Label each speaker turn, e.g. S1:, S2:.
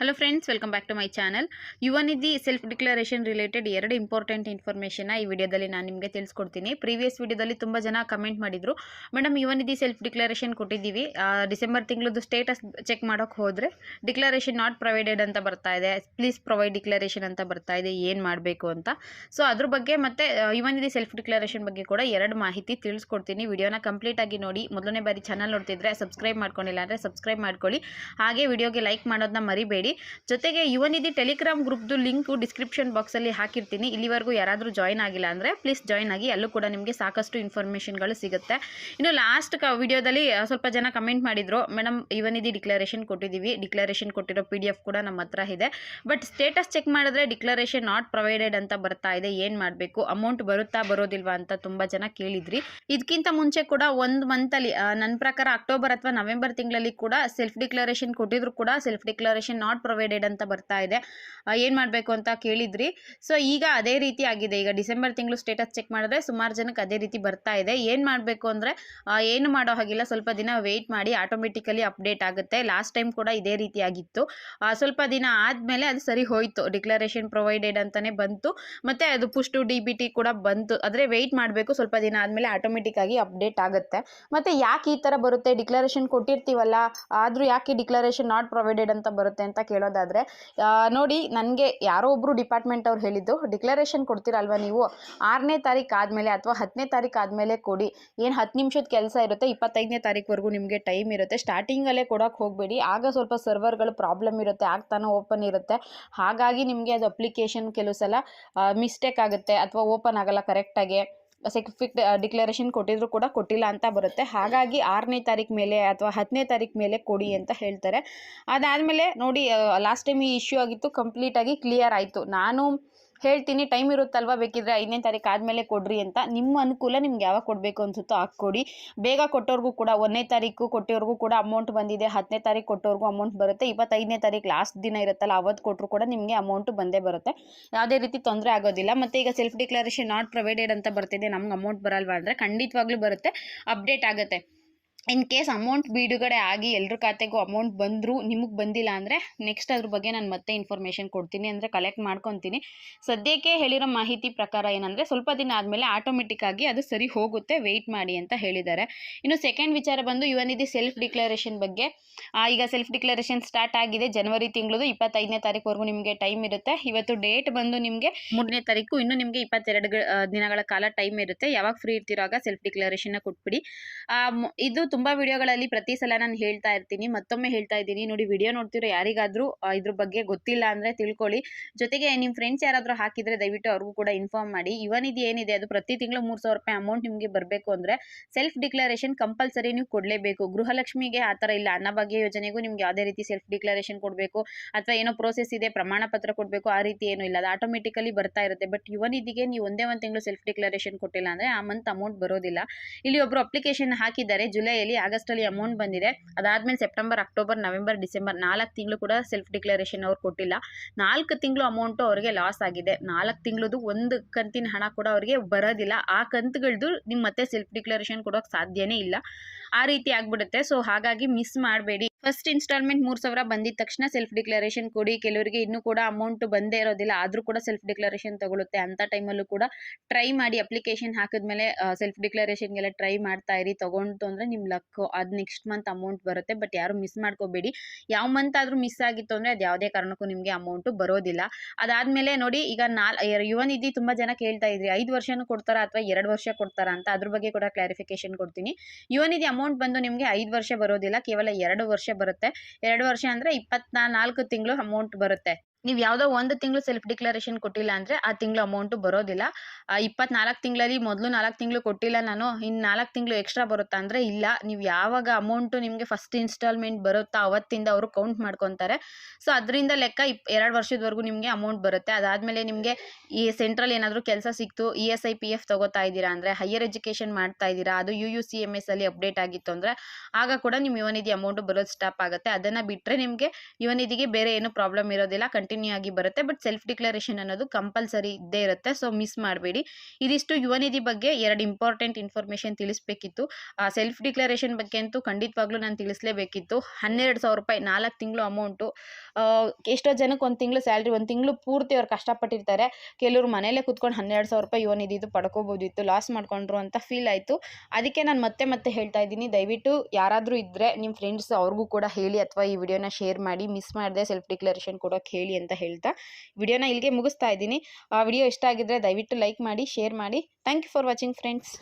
S1: Hello friends welcome back to my channel Yuvanidhi self declaration related ಎರಡು important ಇನ್ಫಾರ್ಮೇಷನ್ನ ಈ ವಿಡಿಯೋದಲ್ಲಿ ನಾನು ನಿಮಗೆ ತಿಳಿಸ್ಕೊಡ್ತೀನಿ. ಪ್ರೀವಿಯಸ್ ವಿಡಿಯೋದಲ್ಲಿ ತುಂಬ ಜನ ಕಮೆಂಟ್ ಮಾಡಿದರು. ಮೇಡಮ್ ಯುವನಿಧಿ ಸೆಲ್ಫ್ ಡಿಕ್ಲರೇಷನ್ ಕೊಟ್ಟಿದ್ದೀವಿ. ಡಿಸೆಂಬರ್ ತಿಂಗಳದ್ದು ಸ್ಟೇಟಸ್ ಚೆಕ್ ಮಾಡೋಕ್ಕೆ ಹೋದರೆ ಡಿಕ್ಲರೇಷನ್ ನಾಟ್ ಪ್ರೊವೈಡೆಡ್ ಅಂತ ಬರ್ತಾ ಇದೆ. ಪ್ಲೀಸ್ ಪ್ರೊವೈಡ್ ಡಿಕ್ಲರೇಷನ್ ಅಂತ ಬರ್ತಾ ಇದೆ. ಏನು ಮಾಡಬೇಕು ಅಂತ. ಸೊ ಅದ್ರ ಬಗ್ಗೆ ಮತ್ತು ಯುವನಿಧಿ ಸೆಲ್ಫ್ ಡಿಕ್ಲರೇಷನ್ ಬಗ್ಗೆ ಕೂಡ ಎರಡು ಮಾಹಿತಿ ತಿಳಿಸ್ಕೊಡ್ತೀನಿ. ವಿಡಿಯೋನ ಕಂಪ್ಲೀಟ್ ಆಗಿ ನೋಡಿ. ಮೊದಲನೇ ಬಾರಿ ಚಾನಲ್ ನೋಡ್ತಿದ್ರೆ ಸಬ್ಸ್ಕ್ರೈಬ್ ಮಾಡ್ಕೊಂಡಿಲ್ಲ ಅಂದರೆ ಸಬ್ಸ್ಕ್ರೈಬ್ ಮಾಡ್ಕೊಳ್ಳಿ. ಹಾಗೆ ವಿಡಿಯೋಗೆ ಲೈಕ್ ಮಾಡೋದನ್ನ ಮರಿಬೇಡಿ. ಜೊತೆಗೆ ಯುವ ನಿಧಿ ಟೆಲಿಗ್ರಾಮ್ ಗ್ರೂಪ್ದು ಲಿಂಕು ಡಿಸ್ಕ್ರಿಪ್ಷನ್ ಬಾಕ್ಸಲ್ಲಿ ಹಾಕಿರ್ತೀನಿ. ಇಲ್ಲಿವರೆಗೂ ಯಾರಾದರೂ ಜಾಯ್ನ್ ಆಗಿಲ್ಲ ಅಂದರೆ ಪ್ಲೀಸ್ ಜಾಯ್ನ್ ಆಗಿ. ಅಲ್ಲೂ ಕೂಡ ನಿಮಗೆ ಸಾಕಷ್ಟು ಇನ್ಫಾರ್ಮೇಷನ್ಗಳು ಸಿಗುತ್ತೆ. ಇನ್ನು ಲಾಸ್ಟ್ ಕ ವಿಡಿಯೋದಲ್ಲಿ ಸ್ವಲ್ಪ ಜನ ಕಮೆಂಟ್ ಮಾಡಿದರು ಮೇಡಮ್ ಯುವನಿಧಿ ಡಿಕ್ಲರೇಷನ್ ಕೊಟ್ಟಿದ್ದೀವಿ. ಡಿಕ್ಲರೇಷನ್ ಕೊಟ್ಟಿರೋ ಪಿ ಕೂಡ ನಮ್ಮ ಹತ್ರ ಇದೆ. ಬಟ್ ಸ್ಟೇಟಸ್ ಚೆಕ್ ಮಾಡಿದ್ರೆ ಡಿಕ್ಲರೇಷನ್ ನಾಟ್ ಪ್ರೊವೈಡೆಡ್ ಅಂತ ಬರ್ತಾ ಇದೆ. ಏನು ಮಾಡಬೇಕು? ಅಮೌಂಟ್ ಬರುತ್ತಾ ಬರೋದಿಲ್ವಾ ಅಂತ ತುಂಬ ಜನ ಕೇಳಿದ್ರಿ. ಇದಕ್ಕಿಂತ ಮುಂಚೆ ಕೂಡ ಒಂದು ಮಂತಲ್ಲಿ ನನ್ನ ಪ್ರಕಾರ ಅಕ್ಟೋಬರ್ ಅಥವಾ ನವೆಂಬರ್ ತಿಂಗಳಲ್ಲಿ ಕೂಡ ಸೆಲ್ಫ್ ಡಿಕ್ಲರೇಷನ್ ಕೊಟ್ಟಿದ್ರು ಕೂಡ ಸೆಲ್ಫ್ ಡಿಕ್ಲರೇಷನ್ ನಾಟ್ ಪ್ರೊವೈಡೆಡ್ ಅಂತ ಬರ್ತಾ ಇದೆ. ಏನು ಮಾಡಬೇಕು ಅಂತ ಕೇಳಿದ್ರಿ. ಸೊ ಈಗ ಅದೇ ರೀತಿ ಆಗಿದೆ. ಈಗ ಡಿಸೆಂಬರ್ ತಿಂಗಳು ಸ್ಟೇಟಸ್ ಚೆಕ್ ಮಾಡಿದ್ರೆ ಸುಮಾರು ಜನಕ್ಕೆ ಅದೇ ರೀತಿ ಬರ್ತಾ ಇದೆ. ಏನು ಮಾಡಬೇಕು ಅಂದರೆ ಏನು ಮಾಡೋ ಹಾಗಿಲ್ಲ. ಸ್ವಲ್ಪ ದಿನ ವೆಯ್ಟ್ ಮಾಡಿ ಆಟೋಮೆಟಿಕಲಿ ಅಪ್ಡೇಟ್ ಆಗುತ್ತೆ. ಲಾಸ್ಟ್ ಟೈಮ್ ಕೂಡ ಇದೇ ರೀತಿ ಆಗಿತ್ತು. ಸ್ವಲ್ಪ ದಿನ ಆದಮೇಲೆ ಅದು ಸರಿ ಹೋಯಿತು. ಡಿಕ್ಲರೇಷನ್ ಪ್ರೊವೈಡೆಡ್ ಅಂತಲೇ ಬಂತು. ಮತ್ತು ಅದು ಪುಷ್ಟು ಡಿ ಬಿ ಕೂಡ ಬಂತು. ಆದರೆ ವೆಯ್ಟ್ ಮಾಡಬೇಕು. ಸ್ವಲ್ಪ ದಿನ ಆದಮೇಲೆ ಆಟೋಮೆಟಿಕ್ ಆಗಿ ಅಪ್ಡೇಟ್ ಆಗುತ್ತೆ. ಮತ್ತು ಯಾಕೆ ಈ ಥರ ಬರುತ್ತೆ? ಡಿಕ್ಲರೇಷನ್ ಕೊಟ್ಟಿರ್ತೀವಲ್ಲ, ಆದರೂ ಯಾಕೆ ಡಿಕ್ಲರೇಷನ್ ನಾಟ್ ಪ್ರೊವೈಡೆಡ್ ಅಂತ ಬರುತ್ತೆ ಅಂತ ಕೇಳೋದಾದರೆ ನೋಡಿ ನನಗೆ ಯಾರೋ ಒಬ್ಬರು ಡಿಪಾರ್ಟ್ಮೆಂಟ್ ಅವ್ರು ಹೇಳಿದ್ದು, ಡಿಕ್ಲರೇಷನ್ ಕೊಡ್ತೀರಲ್ವಾ ನೀವು? ಆರನೇ ತಾರೀಕು ಆದಮೇಲೆ ಅಥವಾ ಹತ್ತನೇ ತಾರೀಕು ಆದಮೇಲೆ ಕೊಡಿ. ಏನು ಹತ್ತು ನಿಮಿಷದ ಕೆಲಸ ಇರುತ್ತೆ, ಇಪ್ಪತ್ತೈದನೇ ತಾರೀಕುವರೆಗೂ ನಿಮಗೆ ಟೈಮ್ ಇರುತ್ತೆ. ಸ್ಟಾರ್ಟಿಂಗಲ್ಲೇ ಕೊಡೋಕೆ ಹೋಗಬೇಡಿ. ಆಗ ಸ್ವಲ್ಪ ಸರ್ವರ್ಗಳು ಪ್ರಾಬ್ಲಮ್ ಇರುತ್ತೆ, ಆಗ್ತಾನೆ ಓಪನ್ ಇರುತ್ತೆ. ಹಾಗಾಗಿ ನಿಮಗೆ ಅದು ಅಪ್ಲಿಕೇಶನ್ ಕೆಲವು ಸಲ ಮಿಸ್ಟೇಕ್ ಆಗುತ್ತೆ ಅಥವಾ ಓಪನ್ ಆಗಲ್ಲ ಕರೆಕ್ಟಾಗಿ. ಸೆಕ್ಫಿಕ್ ಡಿಕ್ಲರೇಷನ್ ಕೊಟ್ಟಿದ್ರು ಕೂಡ ಕೊಟ್ಟಿಲ್ಲ ಅಂತ ಬರುತ್ತೆ. ಹಾಗಾಗಿ ಆರನೇ ತಾರೀಕು ಮೇಲೆ ಅಥವಾ ಹತ್ತನೇ ತಾರೀಕು ಮೇಲೆ ಕೊಡಿ ಅಂತ ಹೇಳ್ತಾರೆ. ಅದಾದಮೇಲೆ ನೋಡಿ ಲಾಸ್ಟ್ ಟೈಮ್ ಈ ಇಶ್ಯೂ ಆಗಿತ್ತು ಕಂಪ್ಲೀಟಾಗಿ ಕ್ಲಿಯರ್ ಆಯಿತು. ನಾನು ಹೇಳ್ತೀನಿ ಟೈಮ್ ಇರುತ್ತಲ್ವ? ಬೇಕಿದ್ರೆ ಐದನೇ ತಾರೀಕು ಆದಮೇಲೆ ಕೊಡ್ರಿ ಅಂತ. ನಿಮ್ಮ ಅನುಕೂಲ ನಿಮ್ಗೆ ಯಾವಾಗ ಕೊಡಬೇಕು ಅನ್ಸುತ್ತೋ ಆಗ ಕೊಡಿ. ಬೇಗ ಕೊಟ್ಟವ್ರಿಗೂ ಕೂಡ, ಒಂದನೇ ತಾರೀಕು ಕೊಟ್ಟವ್ರಿಗೂ ಕೂಡ ಅಮೌಂಟ್ ಬಂದಿದೆ ಹತ್ತನೇ ತಾರೀಕು ಕೊಟ್ಟವ್ರಿಗೂ ಅಮೌಂಟ್ ಬರುತ್ತೆ. ಇಪ್ಪತ್ತೈದನೇ ತಾರೀಕು ಲಾಸ್ಟ್ ದಿನ ಇರುತ್ತಲ್ಲ, ಅವತ್ತು ಕೊಟ್ಟರು ಕೂಡ ನಿಮಗೆ ಅಮೌಂಟ್ ಬಂದೇ ಬರುತ್ತೆ. ಯಾವುದೇ ರೀತಿ ತೊಂದರೆ ಆಗೋದಿಲ್ಲ. ಮತ್ತು ಈಗ ಸೆಲ್ಫ್ ಡಿಕ್ಲರೇಷನ್ ನಾಟ್ ಪ್ರೊವೈಡೆಡ್ ಅಂತ ಬರ್ತಿದೆ, ನಮ್ಗೆ ಅಮೌಂಟ್ ಬರಲ್ವಾ ಅಂದರೆ ಖಂಡಿತವಾಗ್ಲೂ ಬರುತ್ತೆ ಅಪ್ಡೇಟ್ ಆಗುತ್ತೆ. ಇನ್ ಕೇಸ್ ಅಮೌಂಟ್ ಬಿಡುಗಡೆ ಆಗಿ ಎಲ್ಲರ ಖಾತೆಗೂ ಅಮೌಂಟ್ ಬಂದರೂ ನಿಮಗೆ ಬಂದಿಲ್ಲ ಅಂದರೆ ನೆಕ್ಸ್ಟ್ ಅದ್ರ ಬಗ್ಗೆ ನಾನು ಮತ್ತೆ ಇನ್ಫಾರ್ಮೇಷನ್ ಕೊಡ್ತೀನಿ ಅಂದರೆ ಕಲೆಕ್ಟ್ ಮಾಡ್ಕೊತೀನಿ. ಸದ್ಯಕ್ಕೆ ಹೇಳಿರೋ ಮಾಹಿತಿ ಪ್ರಕಾರ ಏನಂದರೆ ಸ್ವಲ್ಪ ದಿನ ಆದಮೇಲೆ ಆಟೋಮೆಟಿಕ್ ಆಗಿ ಅದು ಸರಿ ಹೋಗುತ್ತೆ ವೆಯ್ಟ್ ಮಾಡಿ ಅಂತ ಹೇಳಿದ್ದಾರೆ. ಇನ್ನು ಸೆಕೆಂಡ್ ವಿಚಾರ ಬಂದು ಯುವನಿಧಿ ಸೆಲ್ಫ್ ಡಿಕ್ಲರೇಷನ್ ಬಗ್ಗೆ. ಈಗ ಸೆಲ್ಫ್ ಡಿಕ್ಲರೇಷನ್ ಸ್ಟಾರ್ಟ್ ಆಗಿದೆ ಜನವರಿ ತಿಂಗಳದು ಇಪ್ಪತ್ತೈದನೇ ತಾರೀಕುವರೆಗೂ ನಿಮಗೆ ಟೈಮ್ ಇರುತ್ತೆ. ಇವತ್ತು ಡೇಟ್ ಬಂದು ನಿಮಗೆ ಮೂರನೇ ತಾರೀಕು, ಇನ್ನು ನಿಮಗೆ ಇಪ್ಪತ್ತೆರಡು ದಿನಗಳ ಕಾಲ ಟೈಮ್ ಇರುತ್ತೆ. ಯಾವಾಗ ಫ್ರೀ ಇರ್ತಿರೋ ಆಗ ಸೆಲ್ಫ್ ಡಿಕ್ಲರೇಷನ್ನ ಕೊಟ್ಬಿಡಿ. ಇದು ತುಂಬ ವಿಡಿಯೋಗಳಲ್ಲಿ ಪ್ರತಿ ಸಲ ನಾನು ಹೇಳ್ತಾ ಇರ್ತೀನಿ, ಮತ್ತೊಮ್ಮೆ ಹೇಳ್ತಾ ಇದ್ದೀನಿ. ನೋಡಿ, ವಿಡಿಯೋ ನೋಡ್ತಿರೋ ಯಾರಿಗಾದ್ರೂ ಇದ್ರ ಬಗ್ಗೆ ಗೊತ್ತಿಲ್ಲ ಅಂದ್ರೆ ತಿಳ್ಕೊಳ್ಳಿ. ಜೊತೆಗೆ ನಿಮ್ಮ ಫ್ರೆಂಡ್ಸ್ ಯಾರಾದರೂ ಹಾಕಿದ್ರೆ ದಯವಿಟ್ಟು ಅವ್ರಿಗೂ ಕೂಡ ಇನ್ಫಾರ್ಮ್ ಮಾಡಿ. ಯುವನಿಧಿ ಏನಿದೆ, ಅದು ಪ್ರತಿ ತಿಂಗಳು ಮೂರು ಸಾವಿರ ರೂಪಾಯಿ ಅಮೌಂಟ್ ನಿಮಗೆ ಬರಬೇಕು ಅಂದ್ರೆ ಸೆಲ್ಫ್ ಡಿಕ್ಲರೇಷನ್ ಕಂಪಲ್ಸರಿ ನೀವು ಕೊಡಲೇಬೇಕು. ಗೃಹಲಕ್ಷ್ಮಿಗೆ ಆ ಥರ ಇಲ್ಲ. ಅನ್ನಭಾಗ್ಯ ಯೋಜನೆಗೂ ನಿಮ್ಗೆ ಯಾವುದೇ ರೀತಿ ಸೆಲ್ಫ್ ಡಿಕ್ಲರೇಷನ್ ಕೊಡಬೇಕು. ಅಥವಾ ಏನೋ ಪ್ರೋಸೆಸ್ ಇದೆ, ಪ್ರಮಾಣ ಪತ್ರ ಕೊಡಬೇಕು, ಆ ರೀತಿ ಏನೂ ಇಲ್ಲ. ಅದು ಆಟೋಮೆಟಿಕಲಿ ಬರ್ತಾ ಇರುತ್ತೆ. ಬಟ್ ಯುವನಿಧಿಗೆ ನೀವು ಒಂದೇ ಒಂದು ತಿಂಗಳು ಸೆಲ್ಫ್ ಡಿಕ್ಲರೇಷನ್ ಕೊಟ್ಟಿಲ್ಲ ಅಂದ್ರೆ ಆ ಮಂತ್ ಅಮೌಂಟ್ ಬರೋದಿಲ್ಲ. ಇಲ್ಲಿ ಒಬ್ರು ಅಪ್ಲಿಕೇಶನ್ ಹಾಕಿದ್ದಾರೆ, ಜುಲೈಯಲ್ಲಿ. ಆಗಸ್ಟಲ್ಲಿ ಅಮೌಂಟ್ ಬಂದಿದೆ. ಅದಾದಮೇಲೆ ಸೆಪ್ಟೆಂಬರ್ ಅಕ್ಟೋಬರ್ ನವೆಂಬರ್ ಡಿಸೆಂಬರ್ ನಾಲ್ಕು ತಿಂಗಳು ಕೂಡ ಸೆಲ್ಫ್ ಡಿಕ್ಲರೇಷನ್ ಅವ್ರು ಕೊಟ್ಟಿಲ್ಲ. ನಾಲ್ಕು ತಿಂಗಳು ಅಮೌಂಟು ಅವರಿಗೆ ಲಾಸ್ ಆಗಿದೆ. ನಾಲ್ಕು ತಿಂಗಳದು ಒಂದು ಕಂತಿನ ಹಣ ಕೂಡ ಅವರಿಗೆ ಬರೋದಿಲ್ಲ. ಆ ಕಂತುಗಳದ್ದು ನಿಮ್ಮ ಮತ್ತೆ ಸೆಲ್ಫ್ ಡಿಕ್ಲರೇಷನ್ ಕೊಡೋಕೆ ಸಾಧ್ಯನೇ ಇಲ್ಲ. ಆ ರೀತಿ ಆಗ್ಬಿಡುತ್ತೆ. ಸೊ ಹಾಗಾಗಿ ಮಿಸ್ ಮಾಡಬೇಡಿ. ಫಸ್ಟ್ ಇನ್ಸ್ಟಾಲ್ಮೆಂಟ್ ಮೂರು ಸಾವಿರ ಬಂದಿದ ತಕ್ಷಣ ಸೆಲ್ಫ್ ಡಿಕ್ಲರೇಷನ್ ಕೊಡಿ. ಕೆಲವರಿಗೆ ಇನ್ನೂ ಕೂಡ ಅಮೌಂಟ್ ಬಂದೇ ಇರೋದಿಲ್ಲ. ಆದರೂ ಕೂಡ ಸೆಲ್ಫ್ ಡಿಕ್ಲರೇಷನ್ ತಗೊಳುತ್ತೆ. ಅಂಥ ಟೈಮಲ್ಲೂ ಕೂಡ ಟ್ರೈ ಮಾಡಿ ಅಪ್ಲಿಕೇಶನ್ ಹಾಕಿದ್ಮೇಲೆ ಸೆಲ್ಫ್ ಡಿಕ್ಲರೇಷನ್ಗೆಲ್ಲ ಟ್ರೈ ಮಾಡ್ತಾ ಇರಿ. ತಗೊಂಡು ಅಂದರೆ ನಿಮ್ಮ ಲಕ್ ಅದು ನೆಕ್ಸ್ಟ್ ಮಂತ್ ಅಮೌಂಟ್ ಬರುತ್ತೆ ಬಟ್ ಯಾರು ಮಿಸ್ ಮಾಡ್ಕೋಬೇಡಿ. ಯಾವ ಮಂತ್ ಆದ್ರೂ ಮಿಸ್ ಆಗಿತ್ತು ಅಂದ್ರೆ ಅದು ಯಾವುದೇ ಕಾರಣಕ್ಕೂ ನಿಮಗೆ ಅಮೌಂಟು ಬರೋದಿಲ್ಲ. ಅದಾದ್ಮೇಲೆ ನೋಡಿ, ಈಗ ನಾಲ್ ಯುವ ನಿಧಿ ತುಂಬಾ ಜನ ಕೇಳ್ತಾ ಇದ್ರಿ, ಐದು ವರ್ಷನೂ ಕೊಡ್ತಾರಾ ಅಥವಾ ಎರಡು ವರ್ಷ ಕೊಡ್ತಾರಾ ಅಂತ? ಅದ್ರ ಬಗ್ಗೆ ಕೂಡ ಕ್ಲಾರಿಫಿಕೇಶನ್ ಕೊಡ್ತೀನಿ. ಯುವ ನಿಧಿ ಅಮೌಂಟ್ ಬಂದು ನಿಮಗೆ ಐದು ವರ್ಷ ಬರೋದಿಲ್ಲ, ಕೇವಲ ಎರಡು ವರ್ಷ ಬರುತ್ತೆ. ಎರಡು ವರ್ಷ ಅಂದರೆ ಇಪ್ಪತ್ನಾಲ್ಕು ತಿಂಗಳು ಅಮೌಂಟ್ ಬರುತ್ತೆ. ನೀವು ಯಾವುದೋ ಒಂದು ತಿಂಗಳು ಸೆಲ್ಫ್ ಡಿಕ್ಲರೇಷನ್ ಕೊಟ್ಟಿಲ್ಲ ಅಂದ್ರೆ ಆ ತಿಂಗಳು ಅಮೌಂಟು ಬರೋದಿಲ್ಲ. ಇಪ್ಪತ್ನಾಲ್ಕು ತಿಂಗಳಲ್ಲಿ ಮೊದಲು ನಾಲ್ಕು ತಿಂಗಳು ಕೊಟ್ಟಿಲ್ಲ ನಾನು ಇನ್ನು ನಾಲ್ಕು ತಿಂಗಳು ಎಕ್ಸ್ಟ್ರಾ ಬರುತ್ತಾ ಅಂದ್ರೆ ಇಲ್ಲ. ನೀವು ಯಾವಾಗ ಅಮೌಂಟು ನಿಮಗೆ ಫಸ್ಟ್ ಇನ್ಸ್ಟಾಲ್ಮೆಂಟ್ ಬರುತ್ತಾ ಅವತ್ತಿಂದ ಅವರು ಕೌಂಟ್ ಮಾಡ್ಕೊತಾರೆ. ಸೊ ಅದರಿಂದ ಲೆಕ್ಕ ಇಪ್, ಎರಡು ವರ್ಷದವರೆಗೂ ನಿಮಗೆ ಅಮೌಂಟ್ ಬರುತ್ತೆ. ಅದಾದಮೇಲೆ ನಿಮಗೆ ಈ ಸೆಂಟ್ರಲ್ ಏನಾದರೂ ಕೆಲಸ ಸಿಕ್ತು E S I P F ತಗೋತಾ ಇದ್ದೀರಾ ಅಂದ್ರೆ ಹೈಯರ್ ಎಜುಕೇಶನ್ ಮಾಡ್ತಾ ಇದ್ದೀರಾ, ಅದು U U C M S ಅಲ್ಲಿ ಅಪ್ಡೇಟ್ ಆಗಿತ್ತು ಅಂದರೆ, ಆಗ ಕೂಡ ನಿಮ್ಮ ಯುವನಿಧಿ ಅಮೌಂಟು ಬರೋದು ಸ್ಟಾಪ್ ಆಗುತ್ತೆ. ಅದನ್ನ ಬಿಟ್ಟರೆ ನಿಮಗೆ ಯುವನಿಧಿಗೆ ಬೇರೆ ಏನು ಪ್ರಾಬ್ಲಮ್ ಇರೋದಿಲ್ಲ. ಕಂಟಿನ್ಯೂ ಕಂಟಿನ್ಯೂ ಆಗಿ ಬರುತ್ತೆ. ಬಟ್ ಸೆಲ್ಫ್ ಡಿಕ್ಲರೇಷನ್ ಅನ್ನೋದು ಕಂಪಲ್ಸರಿ ಇದ್ದೇ ಇರುತ್ತೆ. ಸೊ ಮಿಸ್ ಮಾಡಬೇಡಿ. ಇದಿಷ್ಟು ಯುವ ನಿಧಿ ಬಗ್ಗೆ ಎರಡು ಇಂಪಾರ್ಟೆಂಟ್ ಇನ್ಫಾರ್ಮೇಷನ್ ತಿಳಿಸ್ಬೇಕಿತ್ತು. ಸೆಲ್ಫ್ ಡಿಕ್ಲರೇಷನ್ ಬಗ್ಗೆ ಅಂತೂ ಖಂಡಿತವಾಗ್ಲೂ ನಾನು ತಿಳಿಸ್ಲೇಬೇಕಿತ್ತು. ಹನ್ನೆರಡು ಸಾವಿರ ರೂಪಾಯಿ ನಾಲ್ಕು ತಿಂಗಳು ಅಮೌಂಟು ಎಷ್ಟೋ ಜನಕ್ಕೆ ಒಂದು ತಿಂಗಳು ಸ್ಯಾಲ್ರಿ ಒಂದು ತಿಂಗಳು ಪೂರ್ತಿ ಅವ್ರು ಕಷ್ಟಪಟ್ಟಿರ್ತಾರೆ. ಕೆಲವರು ಮನೇಲೇ ಕುತ್ಕೊಂಡು ಹನ್ನೆರಡು ಸಾವಿರ ರೂಪಾಯಿ ಯುವ ನಿಧಿದು ಪಡ್ಕೋಬೋದಿತ್ತು ಲಾಸ್ ಮಾಡ್ಕೊಂಡ್ರು ಅಂತ ಫೀಲ್ ಆಯಿತು. ಅದಕ್ಕೆ ನಾನು ಮತ್ತೆ ಮತ್ತೆ ಹೇಳ್ತಾ ಇದ್ದೀನಿ. ದಯವಿಟ್ಟು ಯಾರಾದರೂ ಇದ್ದರೆ ನಿಮ್ಮ ಫ್ರೆಂಡ್ಸ್ ಅವ್ರಿಗೂ ಕೂಡ ಹೇಳಿ ಅಥವಾ ಈ ವಿಡಿಯೋನ ಶೇರ್ ಮಾಡಿ ಮಿಸ್ ಮಾಡಿದೆ ಸೆಲ್ಫ್ ಡಿಕ್ಲರೇಷನ್ ಕೊಡೋಕೆ ಹೇಳಿ ಅಂತ ಹೇಳ್ತಾ ವಿಡಿಯೋನ ಇಲ್ಲಿಗೆ ಮುಗಿಸ್ತಾ ಇದ್ದೀನಿ. ಆ ವಿಡಿಯೋ ಇಷ್ಟ ಆಗಿದ್ರೆ ದಯವಿಟ್ಟು ಲೈಕ್ ಮಾಡಿ ಶೇರ್ ಮಾಡಿ. Thank you for watching friends